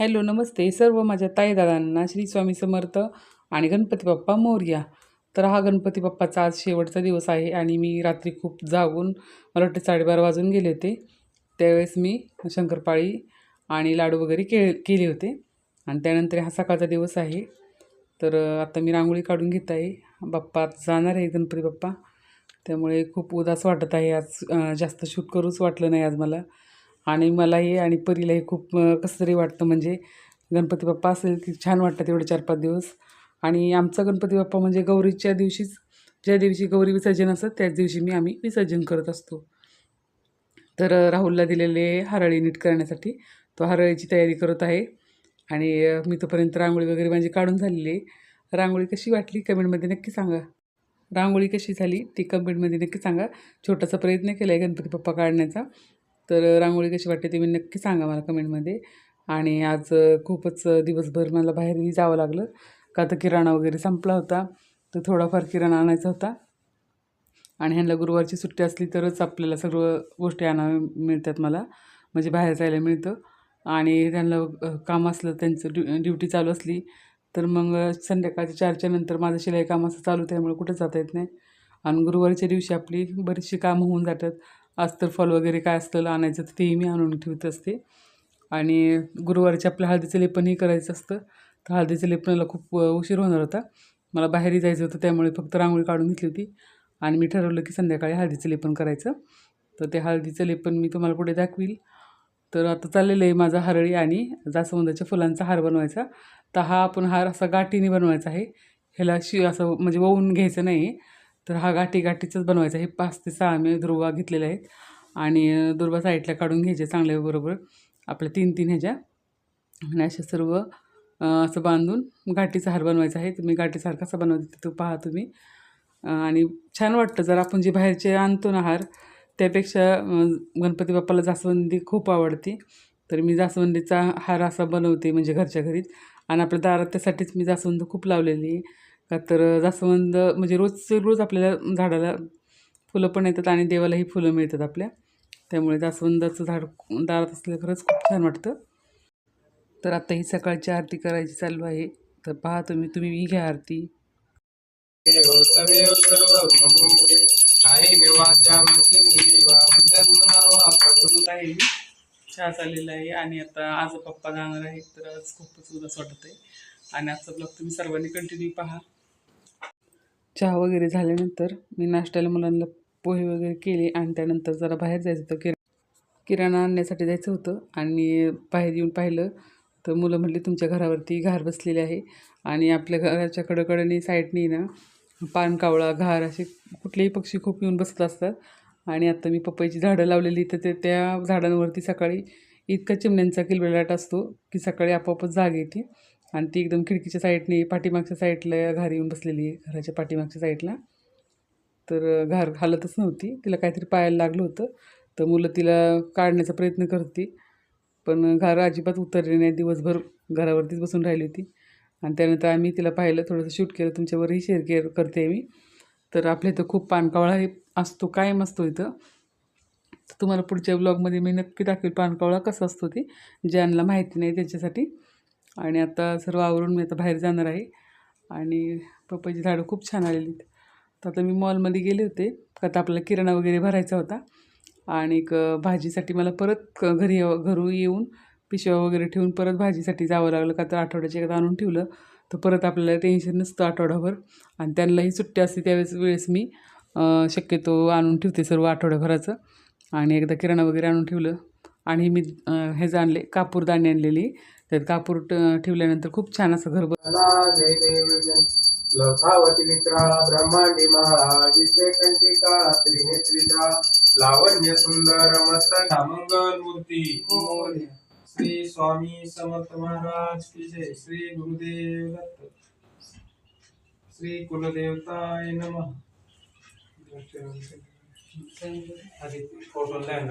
Hello नमस्ते. सर्व माझ्या ताईदादांना श्री स्वामी समर्थ आणि गणपती बाप्पा मोर्या. तर हा गणपती बाप्पाचा आज शेवटचा दिवस आहे आणि मी रात्री खूप जागून मला वाटतं साडेबारा वाजून गेले होते. त्यावेळेस मी शंकरपाळी आणि लाडू वगैरे के केले होते. आणि त्यानंतर हा सकाळचा दिवस आहे. तर आता मी रांगोळी काढून घेत आहे. बाप्पा जाणार आहे गणपती बाप्पा. त्यामुळे खूप उदास वाटत आहे. आज जास्त शूट करूच वाटलं नाही आज मला. आणि मलाही आणि परीलाही खूप कसं तरी वाटतं म्हणजे गणपती बाप्पा असेल की छान वाटतं तेवढे चार पाच दिवस. आणि आमचा गणपती बाप्पा म्हणजे गौरीच्या दिवशीच ज्या दिवशी गौरी विसर्जन असतं त्याच दिवशी मी आम्ही विसर्जन करत असतो. तर राहुलला दिलेले हरळी नीट करण्यासाठी तो हरळीची तयारी करत आहे. आणि मी तोपर्यंत रांगोळी वगैरे माझी काढून झालेली आहे. रांगोळी कशी वाटली कमेंटमध्ये नक्की सांगा. रांगोळी कशी झाली ती कमेंटमध्ये नक्की सांगा. छोटासा प्रयत्न केला आहे गणपती बाप्पा काढण्याचा. तर रांगोळी कशी वाटते ते मी नक्की सांगा मला कमेंटमध्ये. आणि आज खूपच दिवसभर मला बाहेरही जावं लागलं. का तर किराणा वगैरे संपला होता. तर थोडाफार किराणा आणायचा होता. आणि ह्यांना गुरुवारची सुट्टी असली तरच आपल्याला सर्व गोष्टी आणाव्या मिळतात मला. म्हणजे बाहेर जायला मिळतं. आणि त्यांना काम असलं त्यांचं ड्यु ड्युटी चालू असली तर मग संध्याकाळच्या चारच्या नंतर माझं शिलाई काम असं चालू त्यामुळे कुठं जाता येत नाही. आणि गुरुवारच्या दिवशी आपली बरीचशी कामं होऊन जातात. अस्तर फॉल वगैरे काय असतं आणायचं तर तेही मी आणून ठेवत असते. आणि गुरुवारचे आपलं हळदीचं लेपनही करायचं असतं. तर हळदीचं लेपनाला खूप उशीर होणार होता. मला बाहेरही जायचं होतं त्यामुळे फक्त रांगोळी काढून घेतली होती. आणि मी ठरवलं की संध्याकाळी हळदीचं लेपन करायचं. तर ते हळदीचं लेपन मी तुम्हाला पुढे दाखवील. तर आता चाललेलं आहे माझा हरळी आणि जास्वंदाच्या फुलांचा हार बनवायचा. तर हा आपण हार असा गाठीने बनवायचा आहे. ह्याला शि असं म्हणजे वळून घ्यायचं नाही. आहे तर हा गाठी गाठीचाच बनवायचा. आहे पाच ते सहा मी दुर्वा घेतलेल्या आहेत. आणि दुर्वा साईडला काढून घ्यायचे चांगल्या बरोबर. आपल्या तीन तीन ह्याच्या. आणि अशा सर्व असं बांधून गाठीचा हार बनवायचा आहे. तुम्ही गाठीचा हार कसा बनवते तो पहा तुम्ही. आणि छान वाटतं जर आपण जे बाहेरचे आणतो ना हार त्यापेक्षा गणपती बाप्पाला जास्वंदी खूप आवडते. तर मी जास्वंदीचा हार असा बनवते म्हणजे घरच्या घरीच. आणि आपल्या दारात त्यासाठीच मी जास्वंद खूप लावलेली आहे. का तर जास्वंद म्हणजे रोजचे रोज आपल्याला झाडाला फुलं पण येतात आणि देवालाही फुलं मिळतात आपल्या. त्यामुळे जास्वंदाचं झाड दारात असलं खरंच खूप छान वाटतं. तर आता ही सकाळची आरती करायची चालू आहे. तर पहा तुम्ही तुम्ही घ्या आरती. तमेव सर्वभूते आहे चहा चाललेला आहे आणि आता आज पप्पा जाणार आहेत तर आज खूपच उदास वाटत आहे आणि आजचा ब्लॉग तुम्ही सर्वांनी कंटिन्यू पहा. चहा वगैरे झाल्यानंतर मी नाश्त्याला मुलांना पोहे वगैरे केले आणि त्यानंतर जरा बाहेर जायचं होतं किरा किराणा आणण्यासाठी जायचं होतं आणि बाहेर येऊन पाहिलं तर मुलं म्हटली तुमच्या घरावरती घार बसलेले आहे आणि आपल्या घराच्या कडकडने साईडने ना पानकावळा घार असे कुठलेही पक्षी खूप येऊन बसत असतात आणि आता मी पपईची झाडं लावलेली तर ते त्या झाडांवरती सकाळी इतका चिमण्यांचा किलबिलाट असतो की सकाळी आपोआपच जाग येते आणि ती एकदम खिडकीच्या साईडने पाठीमागच्या साईडला घार येऊन बसलेली आहे घराच्या पाठीमागच्या साईडला. तर घार हालतच नव्हती. तिला काहीतरी पायाला लागलं होतं. तर मुलं तिला काढण्याचा प्रयत्न करते. पण घार अजिबात उतरली नाही दिवसभर घरावरतीच बसून राहिली होती. आणि त्यानंतर आम्ही तिला पाहिलं. थोडंसं शूट केलं. तुमच्यावरही शेअर केअर करते मी. तर आपल्या इथं खूप पानकावळा हे असतो. कायम असतो इथं. तर तुम्हाला पुढच्या ब्लॉगमध्ये मी नक्की दाखवेल पानकावळा कसा असतो ते. ज्यांना माहिती नाही त्याच्यासाठी. आणि आता सर्व आवरून मी आता बाहेर जाणार आहे. आणि पपईची झाडं खूप छान आलेली आहेत. तर आता मी मॉलमध्ये गेले होते. का तर आपल्याला किराणा वगैरे भरायचा होता. आणि एक भाजीसाठी मला परत घरी घरू येऊन पिशव्या वगैरे ठेवून परत भाजीसाठी जावं लागलं. का तर आठवड्याच्या एकदा आणून ठेवलं. तर परत आपल्याला टेन्शन नसतं आठवडाभर. आणि त्यांनाही सुट्टी असते त्यावेळेस वेळेस मी शक्यतो आणून ठेवते सर्व आठवड्याभराचं आणि एकदा किराणा वगैरे आणून ठेवलं. आणि मी अं, हे आणले कापूरदाणी आणलेली. त्यात कापूर ठेवल्यानंतर खूप छान असं घर ला जय देवजन. लथावती विक्राळा ब्रह्मांडी माळा विषय कंटिका त्रिनेत्रिजा लावण्य सुंदर मस्तक मंगल मूर्ती. श्री स्वामी समर्थ महाराज की जय. श्री गुरुदेव दत्त. श्री कुलदेवताय नमः. Photo land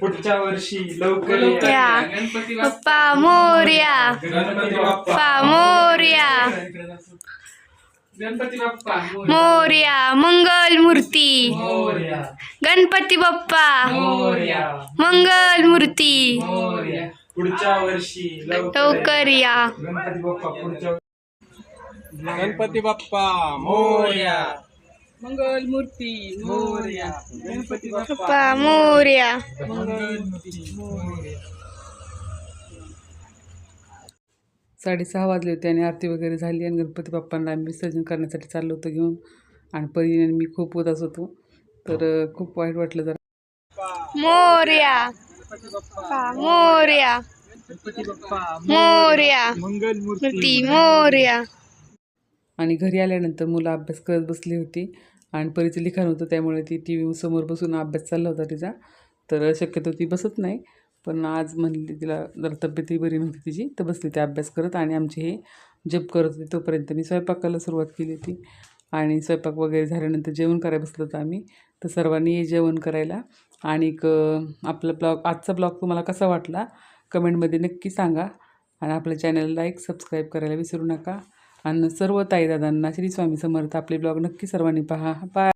पुढच्या वर्षी लवकर या. या. या. गणपती बाप्पा. बाप्पा मोर्या. गणपती बाप्पा. बाप्पा मोर्या. गणपती बाप्पा. मोर्या मंगल मूर्ती मोर्या. गणपती बाप्पा. मोर्या. मंगल मूर्ती मोरया. पुढच्या वर्षी लवकर या. लवकर या. गणपती बाप्पा पुढच्या गणपती बाप्पा मोर्या. मंगल मूर्ती मोरया गणपती बाप्पा. मोर्या. साडेसहा वाजले होते आणि आरती वगैरे झाली आणि गणपती बाप्पांना आम्ही विसर्जन करण्यासाठी चाललो होतो घेऊन. आणि परीने आणि मी खूप उदास होतो. तर खूप वाईट वाटलं जरा. मोर्या. मोर्या. मोर्या. मंगल मूर्ती मोर्या. आणि घरी आल्यानंतर मुलं अभ्यास करत बसली होती आणि परीचं लिखाण होतं त्यामुळे ती टी व्ही समोर बसून अभ्यास चालला होता तिचा. तर शक्यतो ती बसत नाही. पण आज म्हणली तिला जरा तब्येतही बरी नव्हती तिची तर बसली ती अभ्यास करत आणि आमची हे जप करत होती. तोपर्यंत मी स्वयंपाकाला सुरुवात केली होती. आणि स्वयंपाक वगैरे झाल्यानंतर जेवण करायला बसलो होतो आम्ही. तर सर्वांनी ये जेवण करायला. आणि एक आपला ब्लॉग आजचा ब्लॉग तुम्हाला कसा वाटला? कमेंटमध्ये नक्की सांगा. आणि आपल्या चॅनल लाईक सबस्क्राईब करायला विसरू नका. आणि सर्व ताईदादांना श्री स्वामी समर्थ आपले ब्लॉग नक्की सर्वांनी पहा. बाय